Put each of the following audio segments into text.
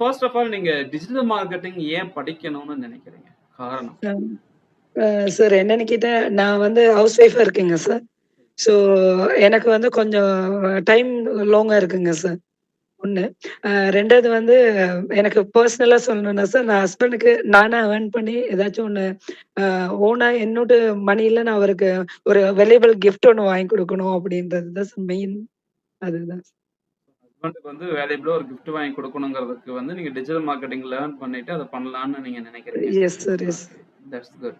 First of all நீங்க digital marketing ஏன் படிக்கணும்னு நினைக்கிறீங்க? காரணம். சார் என்னன்னு கேட்டா, நான் வந்து ஹவுஸ் ஒய்ஃபா இருக்கேங்க சார். ஸோ எனக்கு வந்து கொஞ்சம் டைம் லாங்காக இருக்குங்க சார். ஒன்று ரெண்டாவது வந்து எனக்கு பர்சனலாக சொல்லணும்னா சார், நான் ஹஸ்பண்டுக்கு நானே ஏர்ன் பண்ணி ஏதாச்சும் ஒன்று ஓனாக என்னோட மணில நான் அவருக்கு ஒரு வேல்யூபிள் கிஃப்ட் ஒன்று வாங்கி கொடுக்கணும் அப்படின்றது தான் சார் மெயின். அதுதான். ஹஸ்பண்டுக்கு வந்து வேல்யூபிளா ஒரு கிஃப்ட் வாங்கி குடுக்கணுங்கிறதுக்கு வந்து நீங்க டிஜிட்டல் மார்க்கெட்டிங் லேர்ன் பண்ணிட்டு அத பண்ணலான்னு நீங்க நினைக்கிறீங்க. Yes sir, yes. That's good.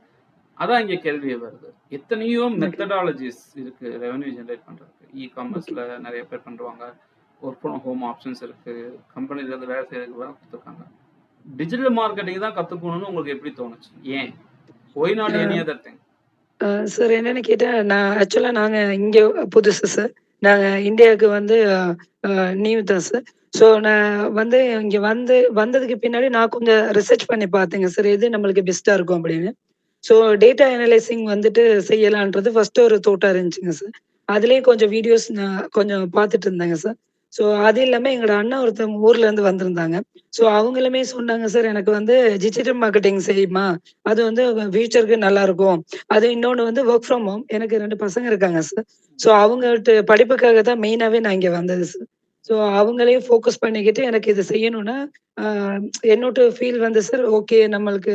அதான் இங்க கேள்வியே வருது. எத்தனையோ. மெத்தடாலஜிஸ் இருக்கு ரெவென்யூ ஜெனரேட் பண்றதுக்கு. இ. காமர்ஸ்ல நெறைய பேர் பண்றாங்க. வொர்க் ஃப்ரம் ஹோம் ஆப்ஷன்ஸ் இருக்கு. கம்பெனில இருந்து வேலை செய்றதுக்கு வேற குடுத்துருக்காங்க. டிஜிட்டல் மார்க்கெட்டிங் தான் கத்துக்கணும்னு உங்களுக்கு எப்படி தோணுச்சு? ஏன்? Why not. Any other thing? Sir என்னன்னு கேட்டா, நான் ஆக்சுவலா நாங்க இங்க புதுசு சார். நாங்க இந்தியாவுக்கு வந்து அ நியூ தான் சார். ஸோ நான் வந்து இங்க வந்து வந்ததுக்கு பின்னாடி நான் கொஞ்சம் ரிசர்ச் பண்ணி பார்த்தேங்க சார். எது நம்மளுக்கு பெஸ்ட்டாக இருக்கும் அப்படின்னு. ஸோ டேட்டா அனலைசிங் வந்துட்டு செய்யலான்றது ஃபர்ஸ்ட் ஒரு தோட்டா இருந்துச்சுங்க சார். அதுலயும் கொஞ்சம் வீடியோஸ் நான் கொஞ்சம் பார்த்துட்டு இருந்தேங்க சார். ஸோ அது இல்லாம எங்களோட அண்ணா ஒருத்தவங்க ஊர்ல இருந்து வந்திருந்தாங்க. ஸோ அவங்களுமே சொன்னாங்க சார், "எனக்கு வந்து டிஜிட்டல் மார்க்கெட்டிங் செய்யுமா, அது வந்து ஃபியூச்சருக்கு நல்லா இருக்கும் அது இன்னொன்னு வந்து ஒர்க் ஃப்ரம் ஹோம். எனக்கு ரெண்டு பசங்க இருக்காங்க சார். ஸோ அவங்கள்ட்ட படிப்புக்காக தான் மெயினாகவே நான் இங்க வந்தது சார். ஸோ அவங்களையும் ஃபோக்கஸ் பண்ணிக்கிட்டு எனக்கு இது செய்யணும்னா, என்னோட ஃபீல் வந்து சார், ஓகே நம்மளுக்கு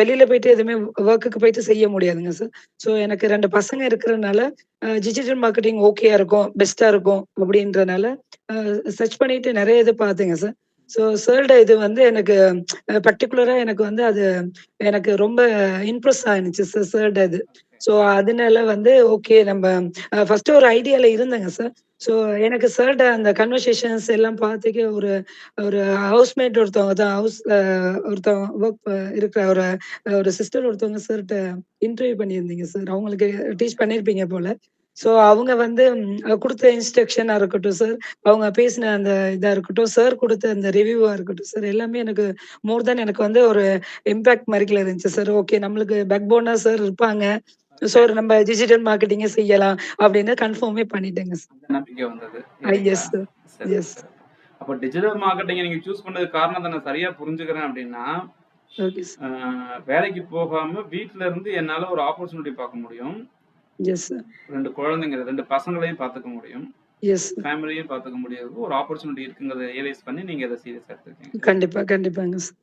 வெளியில போயிட்டு எதுவுமே ஒர்க்குக்கு போயிட்டு செய்ய முடியாதுங்க சார். ஸோ எனக்கு ரெண்டு பசங்க இருக்கிறதுனால டிஜிட்டல் மார்க்கெட்டிங் ஓகேயா இருக்கும், பெஸ்டா இருக்கும் அப்படின்றனால, சர்ச் பண்ணிட்டு நிறைய இது பார்த்துங்க சார். ஸோ சேர்ட இது வந்து எனக்கு பர்டிகுலரா பர்ட்டிகுலரா எனக்கு வந்து அது எனக்கு ரொம்ப இம்ப்ரெஸ் ஆயிடுச்சு சார் சேர்ட இது. ஸோ அதனால வந்து ஓகே நம்ம ஃபர்ஸ்ட் ஒரு ஐடியால இருந்தேங்க சார். ஸோ எனக்கு சாரோட அந்த கன்வர்சேஷன்ஸ் எல்லாம் பார்த்துக்க ஒரு ஒரு ஹவுஸ்மேட் ஒருத்தவங்க தான் ஹவுஸ்ல ஒருத்தவங்க ஒர்க் இருக்கிற ஒரு ஒரு சிஸ்டர் ஒருத்தவங்க சார்ட்ட இன்டர்வியூ பண்ணியிருந்தீங்க சார். அவங்களுக்கு டீச் பண்ணியிருப்பீங்க போல. ஸோ அவங்க வந்து குடுத்த இன்ஸ்ட்ரக்ஷனா இருக்கட்டும் சார், அவங்க பேசின அந்த இதா இருக்கட்டும், சார் குடுத்த அந்த ரிவ்யூவா இருக்கட்டும் சார், எல்லாமே எனக்கு மோர் தென் எனக்கு வந்து ஒரு இம்பாக்ட் மாரிக்குல இருந்துச்சு சார். ஓகே நம்மளுக்கு பேக்போனா சார் இருப்பாங்க. ஸோ நம்ம டிஜிட்டல் மார்க்கெட்டிங்கே செய்யலாம் அப்படின்னு கன்ஃபார்மே பண்ணிட்டேங்க சார். அந்த நம்பிக்கை வந்தது. அ இல்லைங்களா? Yes sir. எஸ். அப்ப டிஜிட்டல் மார்க்கெட்டிங்க நீங்க சூஸ் பண்ணதுக்கு காரணத்த நான் சரியா புரிஞ்சுக்கிறேன் அப்படின்னா. வேலைக்கு போகாம வீட்ல இருந்து என்னால ஒரு ஆப்பர்ச்சுனிட்டி பார்க்க முடியும். 2 குழந்தைங்க 2 பசங்களையும் பார்த்துக்க முடியும். ஃபேமிலியும் பார்த்துக்க முடியறதுக்கு ஒரு ஆப்பர்ச்சுனிட்டி இருக்குங்கிறத ரியலைஸ் பண்ணி நீங்க இத சீரியஸா எடுத்திருக்கீங்க. கண்டிப்பா, கண்டிப்பாங்க சார்.